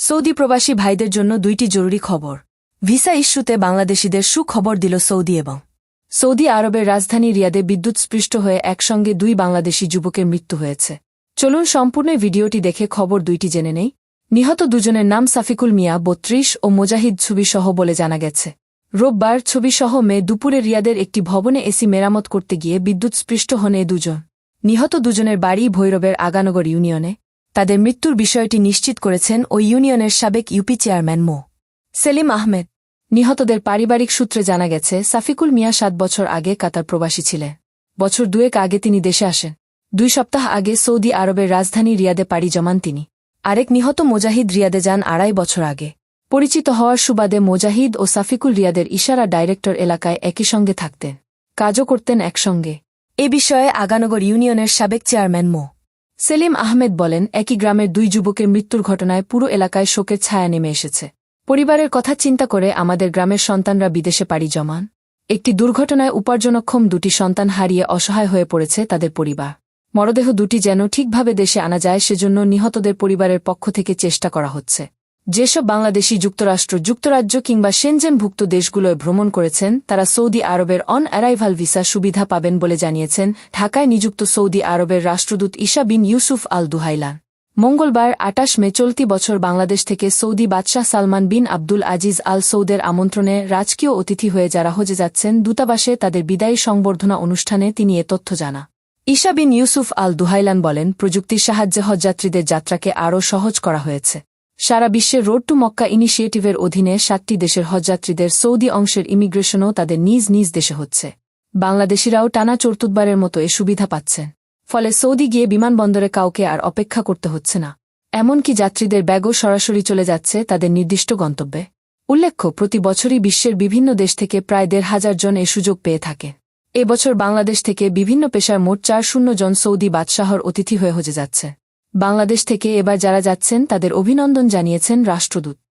Saudi প্রবাসী ভাইদের জন্য দুইটি জরুরি খবর। ভিসা ইস্যুতে বাংলাদেশিদের সুখবর দিল সৌদি এবং সৌদি আরবের রাজধানী রিয়াদে বিদ্যুৎস্পৃষ্ট হয়ে একসঙ্গে দুই বাংলাদেশি যুবকের মৃত্যু হয়েছে। চলুন সম্পূর্ণ ভিডিওটি দেখে খবর দুইটি জেনে নেই। নিহত দুজনের নাম সাফিকুল মিয়া, বত্রিশ, ও মোজাহিদ ছবিসহ বলে জানা গেছে। রোববার ছবিসহ মে দুপুরে রিয়াদের একটি ভবনে এসি মেরামত করতে গিয়ে বিদ্যুৎস্পৃষ্ট হন এ দুজন। নিহত দুজনের বাড়ি ভৈরবের আগানগর ইউনিয়নে। তাদের মৃত্যুর বিষয়টি নিশ্চিত করেছেন ওই ইউনিয়নের সাবেক ইউপি চেয়ারম্যান মো। সেলিম আহমেদ। নিহতদের পারিবারিক সূত্রে জানা গেছে, সাফিকুল মিয়া সাত বছর আগে কাতার প্রবাসী ছিলেন। বছর দুয়েক আগে তিনি দেশে আসেন। দুই সপ্তাহ আগে সৌদি আরবের রাজধানী রিয়াদে পাড়ি জমান তিনি। আরেক নিহত মোজাহিদ রিয়াদে যান আড়াই বছর আগে। পরিচিত হওয়ার সুবাদে মোজাহিদ ও সাফিকুল রিয়াদের ইশারা ডাইরেক্টর এলাকায় একই সঙ্গে থাকতেন। কাজও করতেন একসঙ্গে। এ বিষয়ে আগানগর ইউনিয়নের সাবেক চেয়ারম্যান মো। সেলিম আহমেদ বলেন, একই গ্রামের দুই যুবকের মৃত্যুর ঘটনায় পুরো এলাকায় শোকের ছায়া নেমে এসেছে। পরিবারের কথা চিন্তা করে আমাদের গ্রামের সন্তানরা বিদেশে পাড়ি জমান। একটি দুর্ঘটনায় উপার্জনক্ষম দুটি সন্তান হারিয়ে অসহায় হয়ে পড়েছে তাদের পরিবার। মরদেহ দুটি যেন ঠিকভাবে দেশে আনা যায়, সেজন্য নিহতদের পরিবারের পক্ষ থেকে চেষ্টা করা হচ্ছে। যেসব বাংলাদেশি যুক্তরাষ্ট্র, যুক্তরাজ্য কিংবা সেনজেনভুক্ত দেশগুলোয় ভ্রমণ করেছেন, তারা সৌদি আরবের অন অ্যারাইভাল ভিসা সুবিধা পাবেন বলে জানিয়েছেন ঢাকায় নিযুক্ত সৌদি আরবের রাষ্ট্রদূত ইশা বিন ইউসুফ আল দুহাইলান মঙ্গলবার, আটাশ মে চলতি বছর বাংলাদেশ থেকে সৌদি বাদশাহ সালমান বিন আব্দুল আজিজ আল সৌদের আমন্ত্রণে রাজকীয় অতিথি হয়ে যারা হজে যাচ্ছেন, দূতাবাসে তাদের বিদায়ী সংবর্ধনা অনুষ্ঠানে তিনি এ তথ্য জানা ঈশা বিন ইউসুফ আল দুহাইলান বলেন, প্রযুক্তির সাহায্যে হজযাত্রীদের যাত্রাকে আরও সহজ করা হয়েছে। সারা বিশ্বের রোড টু মক্কা ইনিশিয়েটিভের অধীনে সাতটি দেশের হজযাত্রীদের সৌদি অংশের ইমিগ্রেশনও তাদের নিজ নিজ দেশে হচ্ছে। বাংলাদেশিরাও টানা চতুর্থবারের মতো এ সুবিধা পাচ্ছেন ফলে সৌদি গিয়ে বিমানবন্দরে কাউকে আর অপেক্ষা করতে হচ্ছে না। এমনকি যাত্রীদের ব্যাগও সরাসরি চলে যাচ্ছে তাদের নির্দিষ্ট গন্তব্যে। উল্লেখ্য, প্রতি বছরই বিশ্বের বিভিন্ন দেশ থেকে প্রায় দেড় হাজার জন এ সুযোগ পেয়ে থাকে। এবছর বাংলাদেশ থেকে বিভিন্ন পেশার মোট চার শূন্য জন সৌদি বাদশাহর অতিথি হয়ে হজে যাচ্ছে। বাংলাদেশ থেকে এবার যারা যাচ্ছেন তাদের অভিনন্দন জানিয়েছেন রাষ্ট্রদূত।